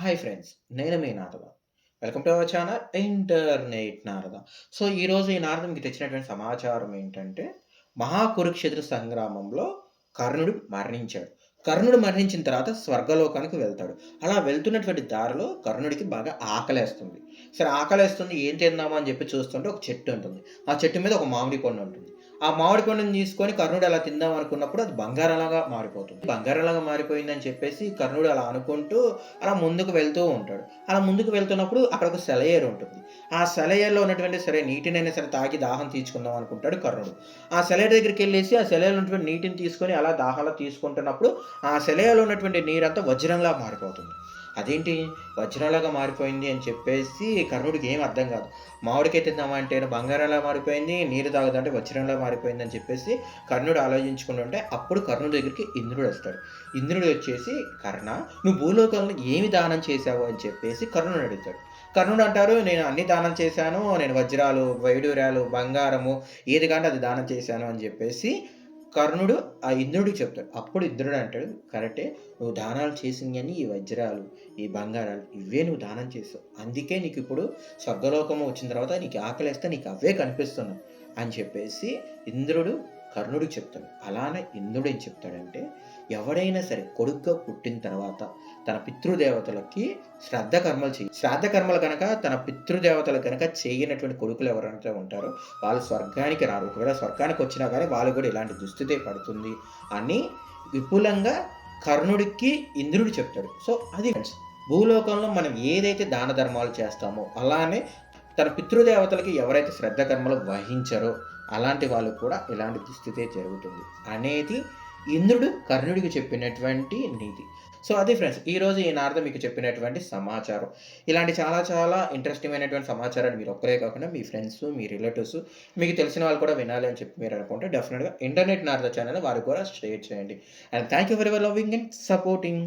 Hi friends నేను మీ Narada. Welcome to our channel internet Narada so ఈరోజు ఈ నారద మీకు తెచ్చినటువంటి సమాచారం ఏంటంటే మహాకురుక్షేత్ర సంగ్రామంలో కర్ణుడు మరణించాడు. కర్ణుడు మరణించిన తర్వాత స్వర్గలోకానికి వెళ్తాడు. అలా వెళ్తున్నటువంటి దారిలో కర్ణుడికి బాగా ఆకలేస్తుంది. సరే ఆకలేస్తుంది ఏం తిందామా అని చెప్పి చూస్తుంటే ఒక చెట్టు ఉంటుంది. ఆ చెట్టు మీద ఒక మామిడి పండు ఉంటుంది. ఆ మామిడి పండుని తీసుకొని కర్ణుడు అలా తిందాం అనుకున్నప్పుడు అది బంగారంలాగా మారిపోతుంది. బంగారంలాగా మారిపోయిందని చెప్పేసి కర్ణుడు అలా అనుకుంటూ అలా ముందుకు వెళ్తూ ఉంటాడు. అలా ముందుకు వెళ్తున్నప్పుడు అక్కడ ఒక సెలయేరు ఉంటుంది. ఆ సెలయేరులో ఉన్నటువంటి సరే నీటినైనా సరే తాగి దాహం తీర్చుకుందాం అనుకుంటాడు కర్ణుడు. ఆ సెలయేరు దగ్గరికి వెళ్ళేసి ఆ సెలయేరులో ఉన్నటువంటి నీటిని తీసుకొని అలా దాహాలు తీసుకుంటున్నప్పుడు ఆ సెలయేరులో ఉన్నటువంటి నీరంతా వజ్రంలా మారిపోతుంది. అదేంటి? వజ్రంలాగా మారిపోయింది అని చెప్పేసి కర్ణుడికి ఏం అర్థం కాదు. మామిడికాయ తిందామంటే బంగారంలా మారిపోయింది నీరు తాగుదంటే వజ్రంలా మారిపోయింది అని చెప్పేసి కర్ణుడు ఆలోచించుకుంటుంటే అప్పుడు కర్ణుడి దగ్గరికి ఇంద్రుడు వస్తాడు. ఇంద్రుడు వచ్చేసి కర్ణ నువ్వు భూలోకంలో ఏమి దానం చేశావు? అని చెప్పేసి కర్ణుడు అడుగుతాడు. కర్ణుడు అంటారు నేను అన్ని దానం చేశాను నేను వజ్రాలు వైడూర్యాలు బంగారము ఏది కంటే అది దానం చేశాను అని చెప్పేసి కర్ణుడు ఆ ఇంద్రుడికి చెప్తాడు. అప్పుడు ఇంద్రుడు అంటాడు కరెక్టే నువ్వు దానాలు చేసింది అని ఈ వజ్రాలు ఈ బంగారాలు ఇవే నువ్వు దానం చేసావు. అందుకే నీకు ఇప్పుడు స్వర్గలోకము వచ్చిన తర్వాత నీకు ఆకలిస్తే నీకు అవే కనిపిస్తున్నావు అని చెప్పేసి ఇంద్రుడు కర్ణుడికి చెప్తాడు. అలానే ఇంద్రుడు ఏం చెప్తాడంటే ఎవడైనా సరే కొడుగ్గా పుట్టిన తర్వాత తన పితృదేవతలకి శ్రద్ధ కర్మలు చేయి శ్రాద్ధ కర్మలు కనుక తన పితృదేవతలు కనుక చేయనటువంటి కొడుకులు ఎవరైతే ఉంటారో వాళ్ళు స్వర్గానికి రారు. ఒకవేళ స్వర్గానికి వచ్చినా కానీ వాళ్ళు కూడా ఇలాంటి దుస్థితే పడుతుంది అని విపులంగా కర్ణుడికి ఇంద్రుడు చెప్తాడు. సో అది భూలోకంలో మనం ఏదైతే దాన ధర్మాలు చేస్తామో అలానే తన పితృదేవతలకి ఎవరైతే శ్రద్ధ కర్మలు వహించారో అలాంటి వాళ్ళు కూడా ఇలాంటి దుస్థితే జరుగుతుంది అనేది ఇంద్రుడు కర్ణుడికి చెప్పినటువంటి నీతి. సో అది ఫ్రెండ్స్ ఈరోజు ఈ నారద మీకు చెప్పినటువంటి సమాచారం. ఇలాంటి చాలా చాలా ఇంట్రెస్టింగ్ అయినటువంటి సమాచారాన్ని మీరు ఒక్కరే కాకుండా మీ ఫ్రెండ్స్ మీ రిలేటివ్స్ మీకు తెలిసిన వాళ్ళు కూడా వినాలి అని చెప్పి మీరు అనుకుంటే డెఫినెట్గా ఇంటర్నెట్ నారద ఛానల్ వారు కూడా షేర్ చేయండి. And thank you very well loving and supporting